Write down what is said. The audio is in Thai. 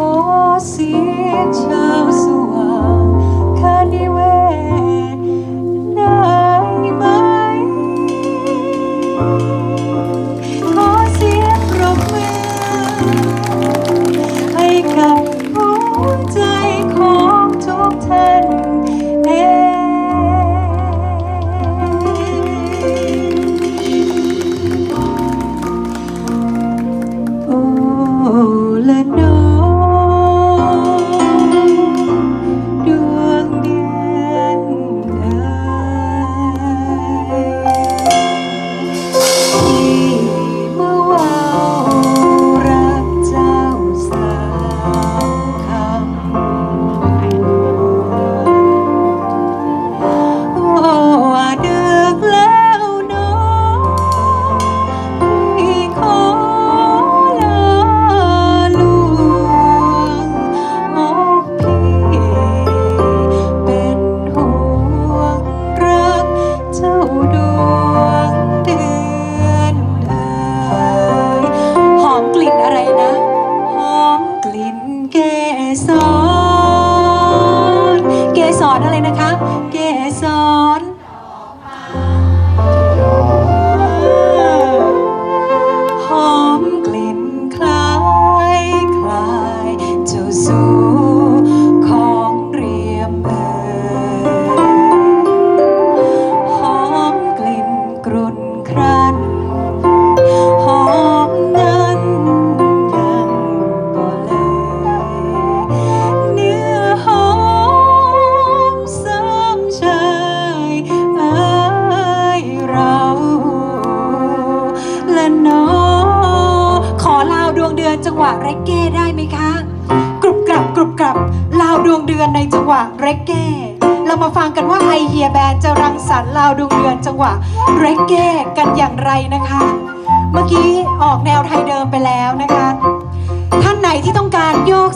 อเสี สร เกสรอะไรนะคะ จังหวะเรกเก้ได้ไหมคะ กรุบกรับกรุบกรับลาวดวงเดือนในจังหวะเรกเก้ เรามาฟังกันว่าไอเฮียแบนจะรังสรรค์ลาวดวงเดือนจังหวะเรกเก้กันอย่างไรนะคะ เมื่อกี้ออกแนวไทยเดิมไปแล้วนะคะ ท่านไหนที่ต้องการโยก